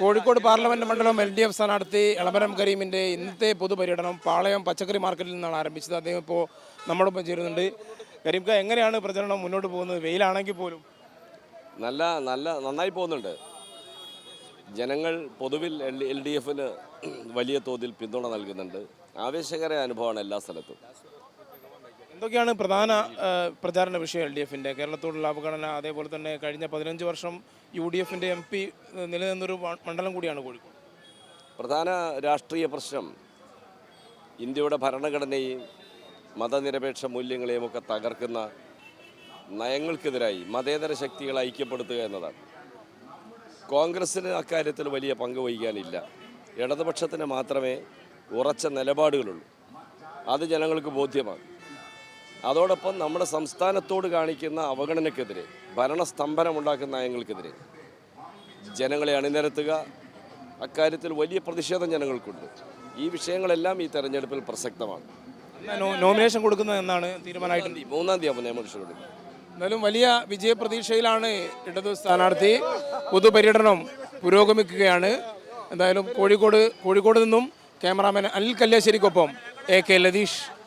Kozhikode parliament മണ്ഡലം L D F സ്ഥാനാർത്ഥി എളമരം കരീമിന്റെ ഇന്നത്തെ പൊതുപര്യടനം പാളയം പച്ചക്കറി മാർക്കറ്റിൽ നിന്നാണ് ആരംഭിച്ചത്. അദ്ദേഹം ഇപ്പോൾ നമ്മോടൊപ്പം ചേരുന്നുണ്ട്. കരീം ക എങ്ങനെയാണ് പ്രചരണം മുന്നോട്ട് പോകുന്നത്? വെയിലാണെങ്കിൽ പോലും. നല്ല നല്ല നന്നായി പോകുന്നുണ്ട്. ജനങ്ങൾ പൊതുവിൽ എൽ ഡി എഫിന് വലിയ തോതിൽ പിന്തുണ നൽകുന്നുണ്ട്. ആവേശകര അനുഭവമാണ് എല്ലാ സ്ഥലത്തും. എന്തൊക്കെയാണ് പ്രധാന പ്രചാരണ വിഷയം എൽ ഡി എഫിന്റെ? കേരളത്തോടുള്ള അവഗണന അതേപോലെ തന്നെ കഴിഞ്ഞ പതിനഞ്ച് വർഷം യു ഡി എഫിന്റെ എം പി നിലനിന്നൊരു മണ്ഡലം കൂടിയാണ് കോഴിക്കോട്. പ്രധാന രാഷ്ട്രീയ പ്രശ്നം ഇന്ത്യയുടെ ഭരണഘടനയും മതനിരപേക്ഷ മൂല്യങ്ങളെയും ഒക്കെ തകർക്കുന്ന നയങ്ങൾക്കെതിരായി മതേതര ശക്തികൾ ഐക്യപ്പെടുത്തുക എന്നതാണ്. കോൺഗ്രസ്സിന് അക്കാര്യത്തിൽ വലിയ പങ്ക് വഹിക്കാനില്ല. ഇടതുപക്ഷത്തിന് മാത്രമേ ഉറച്ച നിലപാടുകളുള്ളൂ. അത് ജനങ്ങൾക്ക് ബോധ്യമാണ് അതോടൊപ്പം നമ്മുടെ സംസ്ഥാനത്തോട് കാണിക്കുന്ന അവഗണനക്കെതിരെ ഭരണസ്തംഭനമുണ്ടാക്കുന്ന നയങ്ങൾക്കെതിരെ ജനങ്ങളെ അണിനിരത്തുക. അക്കാര്യത്തിൽ വലിയ പ്രതിഷേധം ജനങ്ങൾക്കുണ്ട്. ഈ വിഷയങ്ങളെല്ലാം ഈ തെരഞ്ഞെടുപ്പിൽ പ്രസക്തമാണ്. നോമിനേഷൻ കൊടുക്കുന്നതെന്നാണ് തീരുമാനമായിട്ടുണ്ട് മൂന്നാം തീയതി നിയമകൃഷി കൊടുക്കുക എന്നാലും വലിയ വിജയപ്രതീക്ഷയിലാണ് ഇടതു സ്ഥാനാർത്ഥി പൊതുപര്യടനം പുരോഗമിക്കുകയാണ്. എന്തായാലും കോഴിക്കോട് കോഴിക്കോട് നിന്നും ക്യാമറാമാൻ അനിൽ കല്യാശ്ശേരിക്കൊപ്പം എ കെ ലതീഷ്.